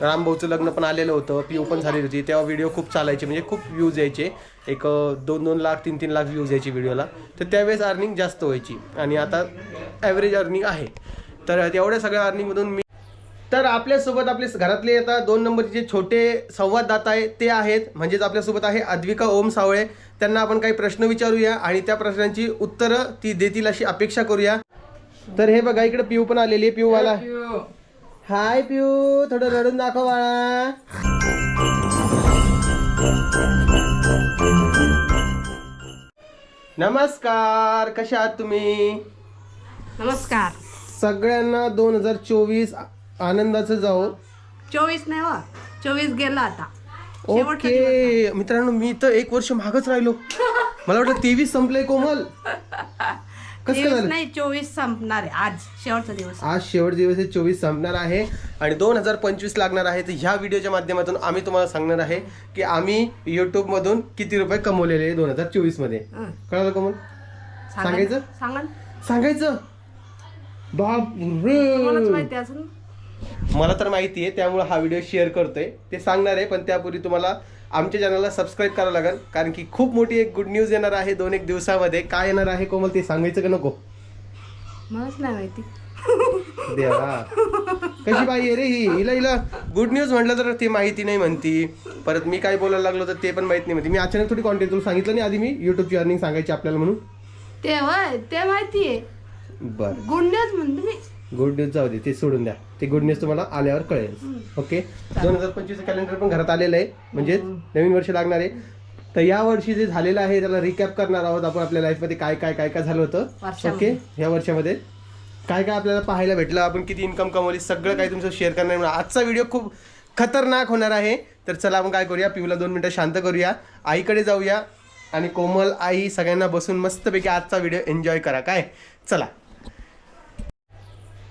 रामभाऊचं लग्न पण आलेलं होतं पिऊ पण झालेली होती. तेव्हा व्हिडिओ खूप चालायचे म्हणजे खूप व्ह्यूज यायचे. एक दोन दोन लाख तीन तीन लाख व्ह्यूज यायची व्हिडिओला तर त्यावेळेस अर्निंग जास्त व्हायची. आणि आता ॲव्हरेज अर्निंग आहे. तर तेवढ्या सगळ्या अर्निंगमधून मी तर आपल्यासोबत आपले घरातले आता दोन नंबरचे जे छोटे संवाददाता आहे ते आहेत. म्हणजेच आपल्यासोबत आहे अद्विका ओम सावळे. त्यांना आपण काही प्रश्न विचारूया आणि त्या प्रश्नांची उत्तरं ती देतील अशी अपेक्षा करूया. तर हे बघा इकडे पिऊ पण आलेली आहे. पिऊवाला हाय पिऊ थोडं रडून दाखव बाळा. नमस्कार कशा आहात तुम्ही? नमस्कार. सगळ्यांना दोन हजार चोवीस आनंदाचं जाओ चोवीस नाही वा चोवीस गेला आता. शेवटचा. ओके मित्रांनो मी तर एक वर्ष मागच राहिलो. मला वाटलं तेवीस संपलंय कोमल. कसं काय तेवीस झालं? नाही चोवीस संपणार आहे. आज शेवटचा दिवस. आज शेवट दिवस आहे चोवीस संपणार आहे. आणि दोन हजार पंचवीस लागणार आहे. तर ह्या व्हिडिओच्या माध्यमातून आम्ही तुम्हाला सांगणार आहे की आम्ही युट्यूब मधून किती रुपये कमवलेले दोन हजार चोवीसमध्ये. हं. कळालं कोमल सांगा सांगायचं? सांगा ना. सांगायचं? बाप तुम्हालाच रे माहिती असेल मला तर माहिती आहे त्यामुळे हा व्हिडिओ शेअर करतोय. ते सांगणार आहे पण त्यापूर्वी तुम्हाला आमच्या चॅनलला सबस्क्राईब करावं लागेल. कारण की खूप मोठी एक गुड न्यूज येणार आहे दोन एक दिवसामध्ये. काय येणार आहे कोमल ते सांगायचं का नको? मलाच नाही माहिती. देवा. कशी बाई आहे रे ही? हिला हिला गुड न्यूज म्हटलं तर ते माहिती नाही म्हणती. परत मी काय बोलायला लागलो तर ते पण माहीत नाही म्हणते. मी अचानक थोडी कॉन्टेंट तुला सांगितलं नाही आधी मी. युट्यूबची अर्निंग सांगायची आपल्याला म्हणून. ते वय ते माहिती आहे. बरं. गुड न्यूज म्हणतो मी. गुड न्यूज जाऊ दे ते सोडून द्या. ते गुड न्यूज तुम्हाला आल्यावर कळेल. ओके दोन हजार पंचवीस कॅलेंडर पण घरात आलेलं आहे. म्हणजे नवीन वर्ष लागणार आहे. तर या वर्षी जे झालेलं आहे त्याला रिकॅप करणार आहोत आपण आपल्या लाईफमध्ये काय काय काय काय झालं होतं. ओके या वर्षामध्ये. काय काय आपल्याला पाहायला भेटलं? आपण किती इन्कम कमवली? सगळं काही तुमचं शेअर करणार आहे. आजचा व्हिडिओ खूप खतरनाक होणार आहे. तर चला आपण काय करूया? पिऊला दोन मिनटं शांत करूया. आईकडे जाऊया. आणि कोमल आई सगळ्यांना बसून मस्तपैकी आजचा व्हिडिओ एन्जॉय करा. काय? चला.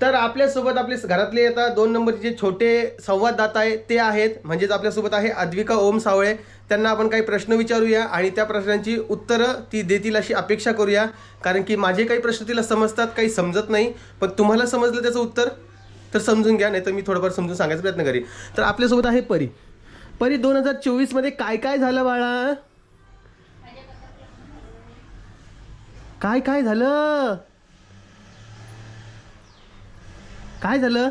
तर आपल्यासोबत आपले घरातले आता दोन नंबरचे जे छोटे संवाददाता आहे ते आहेत. म्हणजेच आपल्यासोबत आहे अद्विका ओम सावळे. त्यांना आपण काही प्रश्न विचारूया आणि त्या प्रश्नांची उत्तरं ती देतील अशी अपेक्षा करूया. कारण की माझे काही प्रश्न तिला समजतात काही समजत नाही. पण तुम्हाला समजलं त्याचं उत्तर तर समजून घ्या नाही तर मी थोडंफार समजून सांगायचा प्रयत्न करेन. तर आपल्यासोबत आहे परी. परी दोन हजार चोवीसमध्ये काय काय झालं बाळा? काय काय झालं? काय झालं?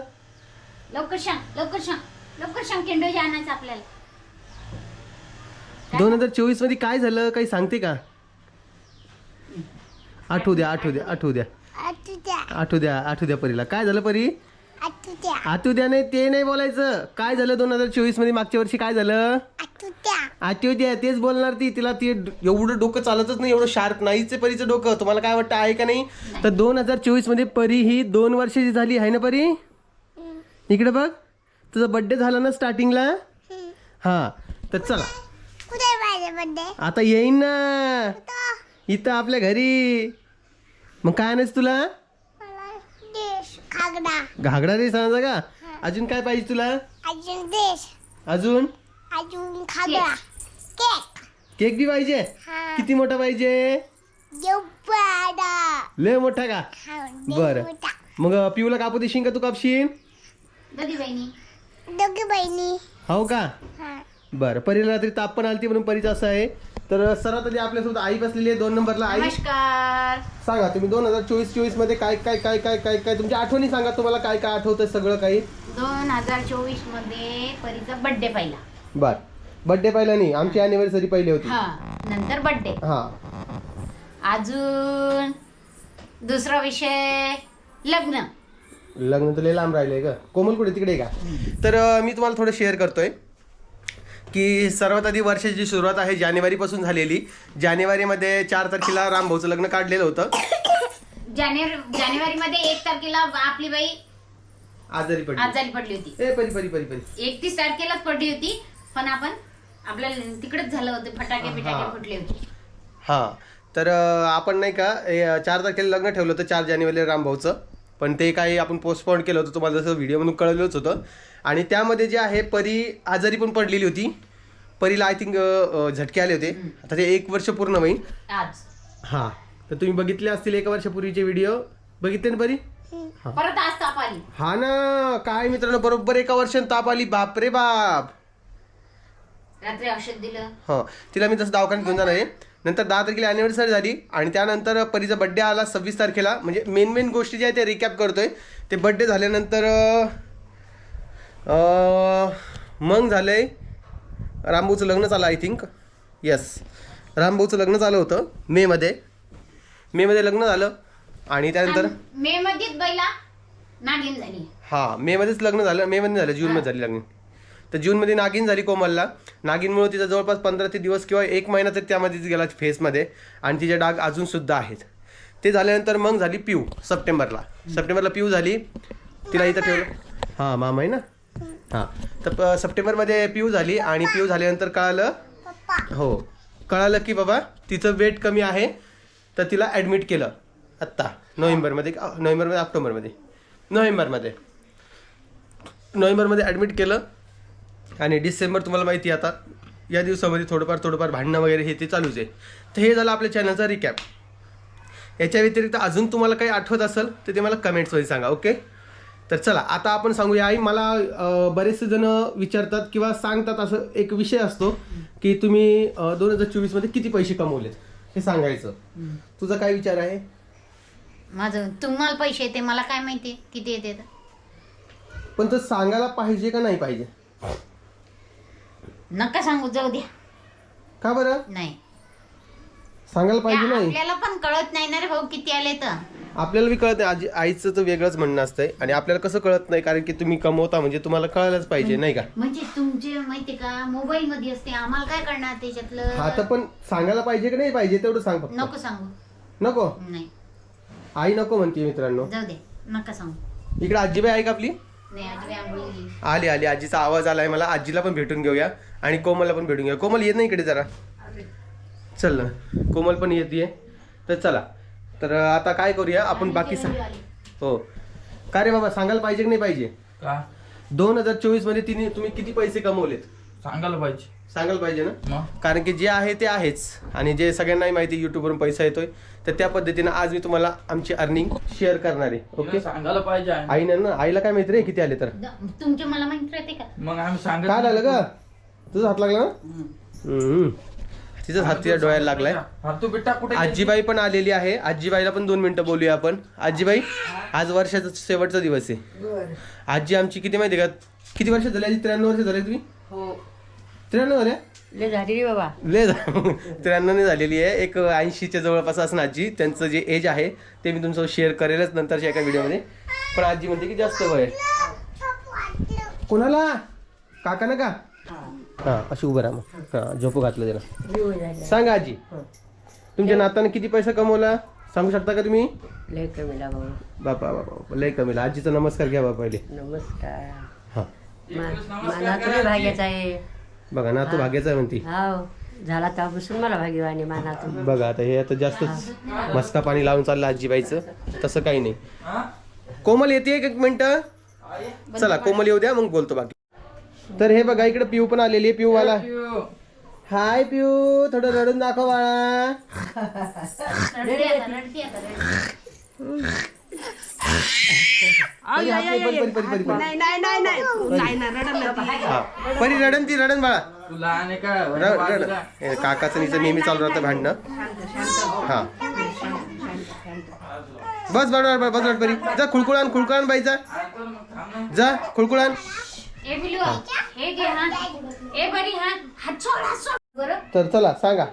लवकर सांग लवकर सांग लवकर सांग केंडोजी आणायचं आपल्याला. दोन हजार चोवीसमध्ये काय झालं? काही सांगते का? आठवू द्या आठवू द्या आठवू द्या. आठवू द्या. आठवू द्या परीला. काय झालं परी? आठवू द्या. नाही ते नाही बोलायचं. काय झालं दोन हजार चोवीसमध्ये? मागच्या वर्षी काय झालं? आठवू द्या तेच बोलणार ती. तिला ती एवढं डोकं चालतच नाही एवढं शार्प नाहीच आहे परीचं डोकं. तुम्हाला काय वाटतं आहे का नाही? तर दोन हजार चोवीसमध्ये परी ही दोन वर्षाची झाली आहे ना परी? इकडे बघ. तुझा बर्थडे झाला ना स्टार्टिंगला हा. तर चला. बड्डे आता येईन ना. इथं. आपल्या घरी. मग काय आणायचं तुला? घागडा रे सांगा का? अजून काय पाहिजे तुला? अजून? अजून खागडा केक केक बी पाहिजे? हा. किती मोठा पाहिजे? देवपाडा लय मोठा का? हा बरं. मग पिऊला कापू देशील का तू कापशील? ददी बहिणी. दोघी बहिणी. हो का? हा. बरं. परीला रात्री ताप पण आलती म्हणून परीचं असं आहे. तर सर्वात आधी आपल्यासोबत आई बसलेली आहे. दोन नंबरला आई. नमस्कार. सांगा तुम्ही दोन हजार चोवीस चोवीसमध्ये काय काय काय काय काय काय तुमच्या आठवणी सांगा. तुम्हाला काय काय आठवतं सगळं काही? दोन हजार चोवीसमध्ये परीचा बर्थडे पहिला. बर. बर्थडे पहिला नाही आमची अॅनिव्हर्सरी पहिली होती. हा नंतर बर्थडे हा. अजून दुसरा विषय लग्न. लग्न तर लय लांब राहिलंय का कोमल कुठे? तिकडे का? तर अं, मी तुम्हाला थोडं शेअर करतोय की सर्वात आधी वर्षाची सुरुवात आहे जानेवारीपासून झालेली. जानेवारीमध्ये चार तारखेला रामभाऊचं लग्न काढलेलं होतं. जानेवारी जानेवारी मध्ये एक तारखेला आपली बाई आजारी पडली. आजारी पडली होती. ए परी परी परी परी. एकतीस तारखेलाच पडली होती. पण आपण आपल्याला तिकडेच झालं होतं फटाके हा. बिटाके फुटले होते. हां. तर आपण नाही का चार तारखेला लग्न ठेवलं होतं चार जानेवारीला रामभाऊचं. पण ते काही आपण पोस्टपोन केलं होतं तुम्हाला जसं व्हिडिओमधून कळवलंच होतं. आणि त्यामध्ये जे आहे परी आजारी पण पडलेली होती. परीला आय थिंक झटके आले होते. आता ते एक वर्ष पूर्ण होईल. आज. हां. तर तुम्ही बघितले असतील एका वर्षापूर्वीचे व्हिडिओ बघितले ना परी? परत आज ताप आली. हा ना. काय मित्रांनो बरोबर एका वर्षाने ताप आली. बाप रे बाप. रात्री औषध दिलं. हा. तिला मी तसं दवाखान्यात घेऊन जाणार आहे. नंतर दहा तारखेला अॅनिव्हर्सरी झाली आणि त्यानंतर परीचा बड्डे आला सव्वीस तारखेला. म्हणजे मेन मेन गोष्टी ज्या आहेत त्या रिकॅप करतोय. ते बड्डे झाल्यानंतर मग झालंय रामभाऊचं लग्न झालं आय थिंक येस रामभाऊचं लग्न झालं होतं मेमध्ये मेमध्ये लग्न झालं आणि त्यानंतर मे मध्येच बैला नागिन झाली. हां मेमध्येच लग्न झालं. मेमध्ये झालं. जूनमध्ये झाली लग्न. तर जूनमध्ये नागिन झाली कोमलला. नागिनमुळे तिचा जवळपास पंधरा ते दिवस किंवा एक महिना तर त्यामध्येच गेला फेसमध्ये. आणि तिचे डाग अजूनसुद्धा आहेत. ते झाल्यानंतर मग झाली पिऊ सप्टेंबरला. सप्टेंबरला पिऊ झाली. तिला इथं ठेवलं. हां मामा आहे ना? हां. तर प- सप्टेंबरमध्ये पिऊ झाली आणि पिऊ झाल्यानंतर कळालं हो. कळालं की बाबा तिचं वेट कमी आहे. तर तिला ॲडमिट केलं. आत्ता. नोव्हेंबरमध्ये नोव्हेंबरमध्ये ऑक्टोबरमध्ये. नोव्हेंबरमध्ये. नोव्हेंबरमध्ये ॲडमिट केलं. आणि डिसेंबर तुम्हाला माहिती आहे आता या दिवसामध्ये थोडंफार थोडंफार भांडणं वगैरे हे ते चालूच आहे. तर हे झालं आपल्या चॅनलचा रिकॅप याच्या व्यतिरिक्त अजून तुम्हाला काही आठवत असेल तर ते मला कमेंट्समध्ये सांगा ओके तर चला आता आपण सांगूया आई मला बरेचसे जण विचारतात किंवा सांगतात असं एक विषय असतो की तुम्ही दोन हजार चोवीसमध्ये किती पैसे कमवलेत? हे सांगायचं. तुझा काय विचार आहे? माझं तुम्हाला पैसे येते मला काय माहिती? किती येते? तर. पण तो सांगायला पाहिजे का नाही पाहिजे? नका सांगू जाऊ द्या. का बरं? नाही. सांगायला पाहिजे नाही. आपल्याला पण कळत नाही ना रे भाऊ किती आले तर. आपल्याला बी कळत नाही आजी आईचं तर वेगळंच म्हणणं असतंय. आणि आपल्याला कसं कळत नाही कारण की तुम्ही कमवता म्हणजे तुम्हाला कळायलाच पाहिजे नाही का? म्हणजे तुमचे माहिती का मोबाईल मध्ये असते. आम्हाला काय करणार त्याच्यातलं? तर पण सांगायला पाहिजे की नाही पाहिजे तेवढं सांग फक्त. नको सांगू. नको? नाही. आई नको म्हणते मित्रांनो. जाऊ दे नका सांगू. इकडे आजीबाई आहे का आपली? नाही आजी आंघोळी गेली. आली आली. आजीचा आवाज आलाय मला. आजीला पण भेटून घेऊया. आणि कोमलला पण भेटून घेऊया. कोमल येत नाही इकडे जरा. चल ना. कोमल पण येते तर चला. तर आता काय करूया? आपण बाकी सांग हो. का रे बाबा सांगायला पाहिजे की नाही पाहिजे? का? दोन हजार चोवीसमध्ये तिने तुम्ही किती पैसे कमवलेत? सांगायला पाहिजे. सांगायला पाहिजे ना? मग? कारण की जे आहे ते आहेच. आणि जे सगळ्यांनाही माहिती युट्यूबवरून पैसा येतोय. तर त्या पद्धतीनं आज मी तुम्हाला आमची अर्निंग शेअर करणार आहे. ओके तिला सांगायला पाहिजे. आहे. आईने ना आईला काय माहिती रे किती आले तर? तुमचे मला माहीत राहते का? मग आम्ही सांगत काय लागलं का तुझा हात लागला ना. तिचाच हात तिच्या डोळ्याला लागलाय. हा तू बेटा कुठे गेली? आजीबाई पण आलेली आहे. आजीबाईला पण दोन मिनिटं बोलूया आपण. आजीबाई आज वर्षाचा शेवटचा दिवस आहे. आजी आमची किती माहिती का? किती वर्ष झाली आजी? त्र्याण्णव वर्ष झाले तुम्ही? हो. त्र्याण्णव झाल्या लय झाली बाबा. लय त्र्याण्णव झालेली आहे. एक ऐंशीच्या जवळपास असं आजी. त्यांचं जे एज आहे ते मी तुमचं शेअर करेलच नंतरच्या एका व्हिडिओमध्ये पण आजी म्हणते की जास्त वय आहे. कोणाला? काका ना का हा अशी उभं राहा मग. हा झोपू घातलं त्याला सांगा आजी. तुमच्या नाताने किती पैसा कमवला? सांगू शकता का तुम्ही? लय कमीला भाऊ बापा बापा लय कमी आजीचा नमस्कार घ्या बापा पहिले. नमस्कार. हा. भाग्याचा आहे. बघा नातू भाग्याचा आहे म्हणती. हाव झाला तेव्हापासून मला भाग्यवानी मानातून बघा आता हे आता जास्तच मस्का पाणी लावून चाललं आजीबाईचं. तसं काही नाही. हा? कोमल येते एक मिनिट? चला कोमल येऊ द्या मग बोलतो बाकी. तर हे बघा इकडे पिऊ पण आलेली आहे पिऊ. हाय पिऊ थोडं रडून दाखव बाळा. नाही, ना. हा. परी रडन ती रडन बाळा. तू लहान आहे का रड रड. बाजूला. हे काकाचं नीचं नेहमी चालू राहतं भांडणं. हा. बस बरोबर बस बस रड परी. जा खुळकुळान खुळकुळान थांब ना. जा खुळकुळान ए बिलू हे. घे हा ए बरी हा हात सोड हात सोड. बरं? तर चला सांगा.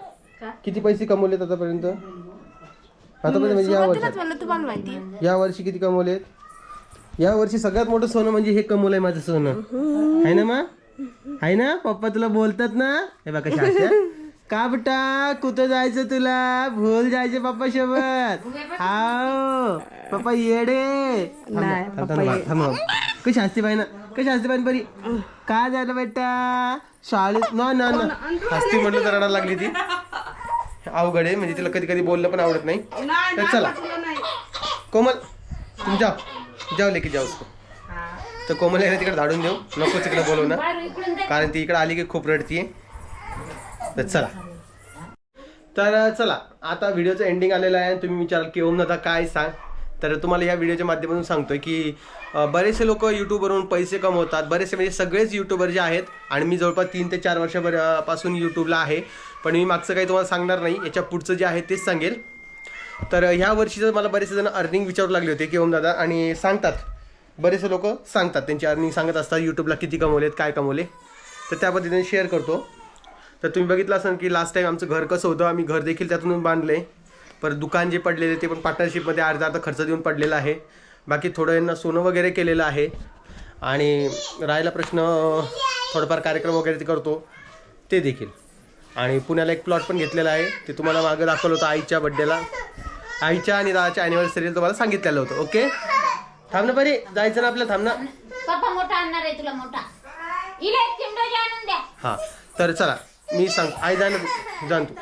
किती पैसे कमवलेत आतापर्यंत? आतापर्यंत म्हणजे या वर्षात. मला तुम्हाला माहिती या वर्षी किती कमवलेत? या वर्षी सगळ्यात मोठं सोनं म्हणजे हे कमवलंय माझं सोनं. आहे ना मा? आहे ना? पप्पा तुला बोलतात ना? हे बघा कशा अशा का बेटा कुठं जायचं तुला? भूल जायचे पप्पा सोबत हाव. पप्पा येडे. थांब ना, थांब, थांब, थांब, थांब, थांब. कशी असते बाई ना? कशी असते बाई परी का झालं बेटा? शाळेत ना ना ना. हस्ती म्हटलं तर रडायला लागली ती. अवघड आहे म्हणजे तिला कधी कधी बोलणं पण आवडत नाही. तर चला. कोमल तुम जाओ. जाओ लेके जाओ उसको तर कोमल याला तिकडे धाडून देऊ. नको तिकडे बोलव ना. कारण ती इकडे आली की खूप रडतीये. तर चला. तर चला. आता व्हिडिओचं एंडिंग आलेलं आहे. तुम्ही विचाराल की ओम दादा काय सांग? तर तुम्हाला या व्हिडिओच्या माध्यमातून सांगतोय की बरेचसे लोक यूट्यूबवरून पैसे कमवतात. बरेचसे म्हणजे सगळेच यूट्यूबर जे आहेत आणि मी जवळपास तीन ते चार वर्षापासून यूट्यूबला आहे पण मी मागचं काही तुम्हाला सांगणार नाही. याच्या पुढचं जे आहे तेच सांगेल. तर ह्या वर्षीचं मला बरेचसे जण अर्निंग विचारू लागले होते की ओम दादा आणि सांगतात. बरेचसे लोक सांगतात त्यांची अर्निंग सांगत असतात यूट्यूबला किती कमवलेत काय कमवले. तर त्या पद्धतीने शेअर करतो. तर तुम्ही बघितलं असाल की लास्ट टाईम आमचं घर कसं होतं आम्ही घर देखील त्यातून बांधले परत दुकान जे पडलेले ते पण पार्टनरशिपमध्ये अर्धा अर्धा खर्च देऊन पडलेला आहे. बाकी थोडं यांना सोनं वगैरे केलेलं आहे. आणि राहिला प्रश्न थोडंफार कार्यक्रम वगैरे ते करतो. ते देखील. आणि पुण्याला एक प्लॉट पण घेतलेला आहे. ते तुम्हाला मागं दाखवलं होतं आईच्या बड्डेला आईच्या आणि दादाच्या अॅनिव्हर्सरीला तुम्हाला सांगितलेलं होतं. ओके थांब ना बरी जायचं ना आपलं थांब ना. पप्पा मोठा आणणार आहे तुला मोठा. इला एक चिमडोजी आणून द्या. हां. तर चला मी सांग आई जाण जाण तू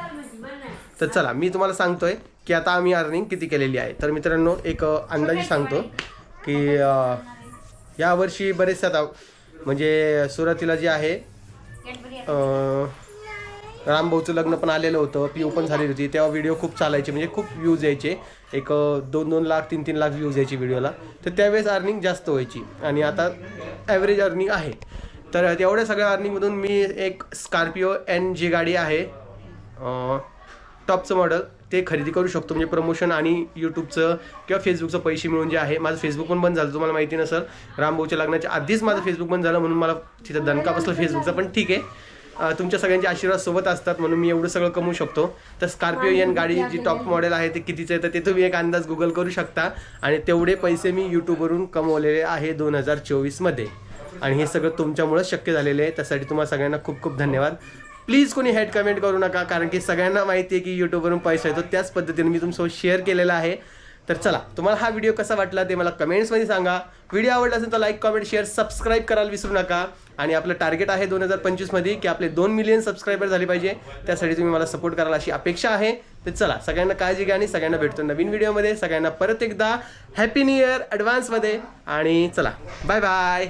तर चला मी तुम्हाला सांगतोय की आता आम्ही अर्निंग किती केलेली आहे. तर मित्रांनो एक अंदाजी अंदाजे सांगतो की यावर्षी बरेचसे आता म्हणजे सुरुवातीला जे आहे रामभाऊचं लग्न पण आलेलं होतं पी पण झालेली होती. तेव्हा व्हिडिओ खूप चालायचे म्हणजे खूप व्ह्यूज यायचे. एक दोन दोन लाख तीन तीन लाख व्ह्यूज यायची व्हिडिओला तर त्यावेळेस अर्निंग जास्त व्हायची. आणि आता ॲव्हरेज अर्निंग आहे. तर तेवढ्या सगळ्या अर्निंगमधून मी एक स्कॉर्पिओ एन जी गाडी आहे. टॉपचं मॉडेल ते खरेदी करू शकतो म्हणजे प्रमोशन आणि यूट्यूबचं किंवा फेसबुकचं पैसे मिळून जे आहे माझं फेसबुक पण बंद झालं तुम्हाला माहिती नसेल. रामभाऊच्या लग्नाच्या आधीच माझं फेसबुक बंद झालं म्हणून मला तिथं दणका बसला फेसबुकचा पण ठीक आहे. तुमच्या सगळ्यांचे आशीर्वाद सोबत असतात म्हणून मी एवढं सगळं कमवू शकतो. तर स्कॉर्पिओ एन गाडी जी टॉप मॉडेल आहे ते कितीचं आहे तर ते तुम्ही एक अंदाज गुगल करू शकता. आणि तेवढे पैसे मी यूट्यूबवरून कमवलेले आहे दोन हजार चोवीसमध्ये. आणि हे सगळं तुमच्यामुळं शक्य झालेलं आहे त्यासाठी तुम्हाला सगळ्यांना खूप खूप धन्यवाद. प्लीज कोणी हेड कमेंट करू नका कारण की सगळ्यांना माहिती आहे की यूट्यूबवरून पैसा येतो. त्याच पद्धतीने मी तुमच्यासोबत शेअर केलेला आहे. तर चला तुम्हाला हा व्हिडिओ कसा वाटला ते मला कमेंट्समध्ये सांगा. व्हिडिओ आवडला असेल तर लाईक कमेंट शेअर सबस्क्राईब करायला विसरू नका. आणि आपलं टार्गेट आहे दोन हजार पंचवीसमध्ये की आपले दोन मिलियन सबस्क्रायबर झाले पाहिजे. त्यासाठी तुम्ही मला सपोर्ट कराल अशी अपेक्षा आहे. तर चला सगळ्यांना काळजी घ्या आणि सगळ्यांना भेटतो नवीन व्हिडिओमध्ये सगळ्यांना परत एकदा हॅपी न्यू इयर ॲडव्हान्समध्ये आणि चला बाय बाय